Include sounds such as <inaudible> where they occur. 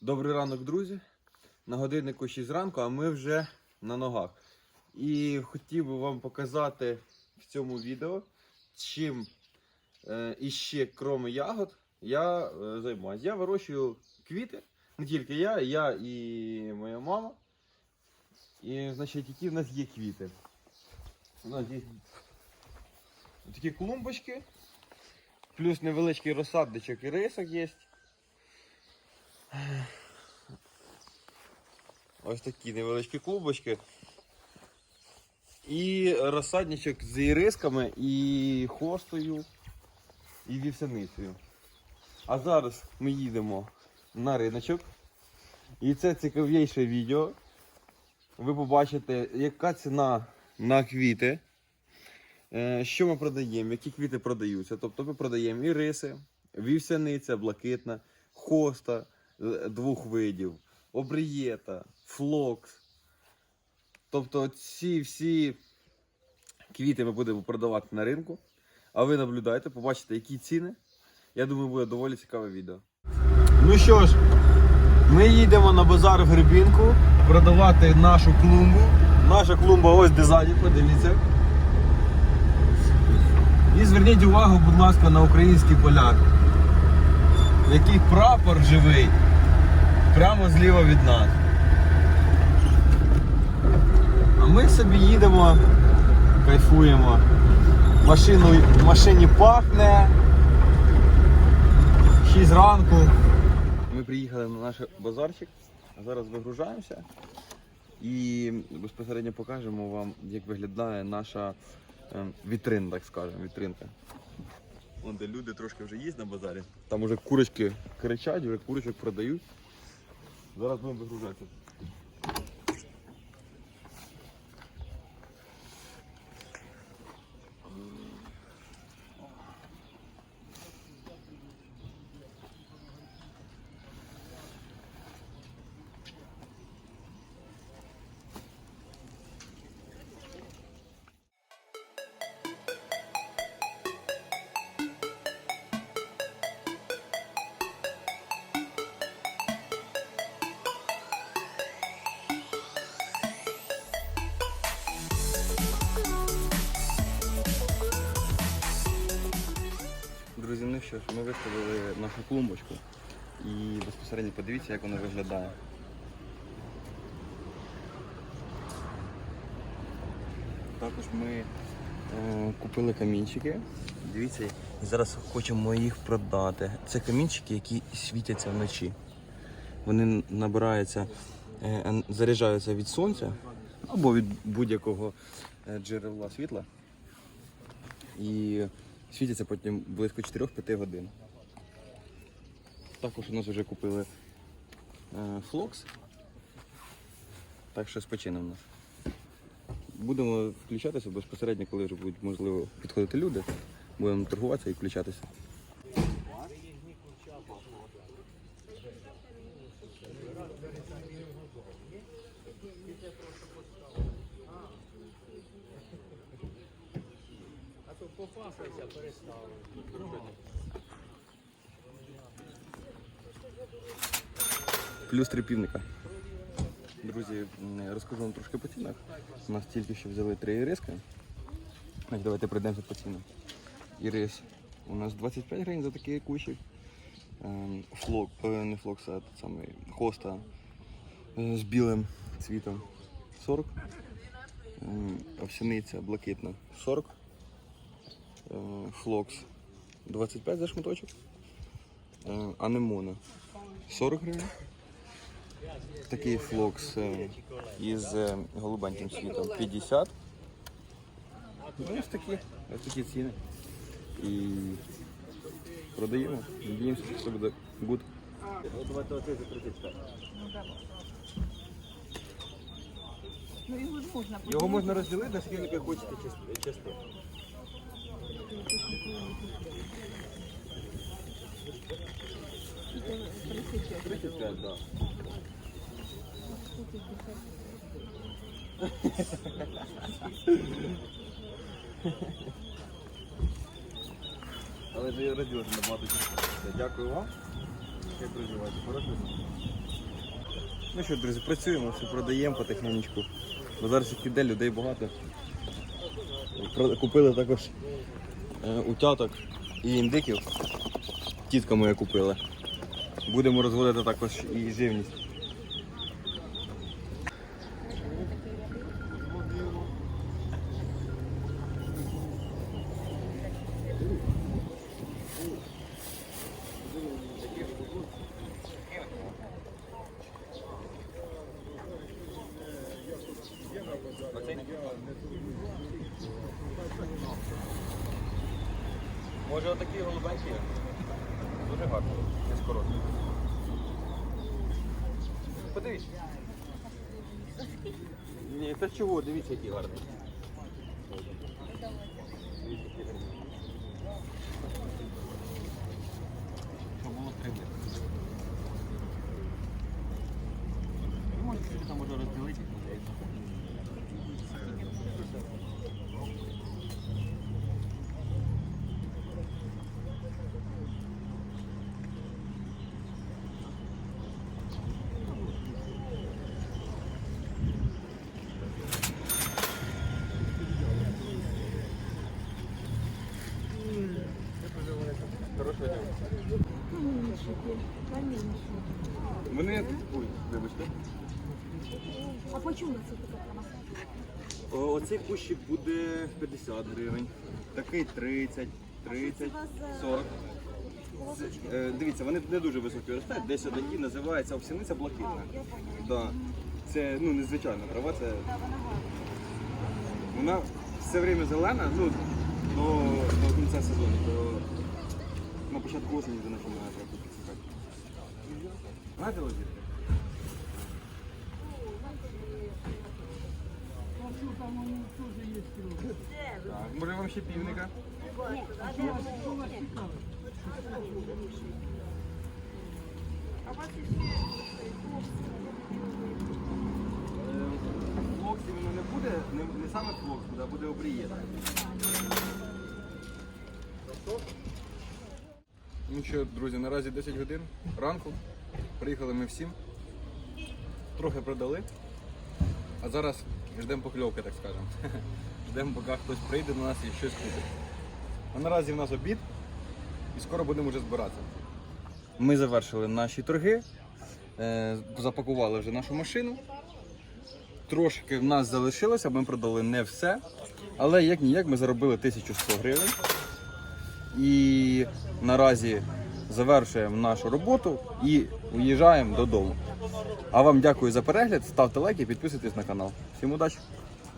Добрий ранок, друзі. На годиннику 6 ранку, а ми вже на ногах. І хотів би вам показати в цьому відео, чим е, іще, крім ягод, я е, займаюся. Я вирощую квіти, не тільки я, я і моя мама. І, значить, які в нас є квіти. У нас є такі клумбочки, плюс невеличкий розсадничок і рисок є. Ось такі невеличкі клубочки. І розсадничок з ірисками, і хостою, і вівсяницею. А зараз ми їдемо на риночок. І це цікавіше відео. Ви побачите, яка ціна на квіти. Е, Що ми продаємо, які квіти продаються. Тобто ми продаємо і риси, вівсяниця, блакитна, хоста двох видів, обрієта, флокс. Тобто ці всі квіти ми будемо продавати на ринку. А ви наблюдайте, побачите, які ціни. Я думаю, буде доволі цікаве відео. Ну що ж, ми їдемо на базар в Гребінку продавати нашу клумбу. Наша клумба ось ззаді, подивіться. І зверніть увагу, будь ласка, на український поляк. Який прапор живий прямо зліва від нас. А ми собі їдемо, кайфуємо. Машину, в машині пахне. 6 ранку. Ми приїхали на наш базарчик, зараз вигружаємося і безпосередньо покажемо вам, як виглядає наша е, вітрина, так скажемо, вітринка. Вон де люди трошки вже є на базарі. Там уже курочки кричать, вже курочок продають. Зараз будемо вигружатися. Що ми виставили нашу клумбочку і безпосередньо подивіться, як вона виглядає. Також ми е, купили камінчики. Дивіться, і зараз хочемо їх продати. Це камінчики, які світяться вночі. Вони набираються, е, заряджаються від сонця або від будь-якого е, джерела світла. І світяться потім близько 4-5 годин. Також у нас вже купили е, флокс. Так що спочинемо нас. Будемо включатися безпосередньо, коли вже будуть можливо підходити люди. Будемо торгуватися і включатися. Плюс три півника. Друзі, розкажу вам трошки по цінах. У нас тільки що взяли три іриски. Давайте пройдемося по цінам. Ірис у нас 25 гривень за такий кущик. Ем, Флок, е, не флокс, а самий хоста е, з білим цвітом 40. Ем, Овсяниця блакитна 40. Е, Флокс 25 за шматочок. Е, Анемона 40 гривень. Такий флокс е, із е, голубеньким світом 50. Ну, ось такі, ось такі ціни. І продаємо. Надіємося, що все буде гуд. Ну його можна розділити на скільки хочете частин. Подивитися. 35, так. Але ж я розділити набагато частин. Дякую вам. Хай проживайте. Хорошого. дня. Ну що, друзі, працюємо, все продаємо потихенечку. Бо зараз їх іде, людей багато. Купили також утяток і індиків. Тітка моя купила. Будемо розводити також і живність. Може отакі голубенькі? Дуже гарно, не скоротні. Подивіться. Ні, це чого? Дивіться, які гарні. Дивіться, гарні. Щоб було. Ви можете там може розділити. Вони, ой, вибачте. А по чому це така краса? Оцей кущик буде 50 гривень, такий 30, 30, 40. Е, Дивіться, вони не дуже високі ростуть, десь такі називається овсяниця блакитна. Да. Це ну, незвичайна трава, це вона все время зелена, ну, до, до кінця сезону, до, на початку осені вже починає Знаєте лозірки? Так, може вам ще півника? Флоксі воно не буде, не саме флокс буде, а буде обрієта. Ну що, друзі, наразі 10 годин ранку. Приїхали ми всім. Трохи продали. А зараз ждемо покльовки, так скажемо. <laughs> Ждемо, поки хтось прийде до нас і щось купить. А наразі в нас обід і скоро будемо вже збиратися. Ми завершили наші торги, е, запакували вже нашу машину. Трошки в нас залишилося, ми продали не все. Але як ніяк ми заробили 1100 гривень. І наразі завершуємо нашу роботу і уїжджаємо додому. А вам дякую за перегляд, ставте лайки, підписуйтесь на канал. Всім удачі!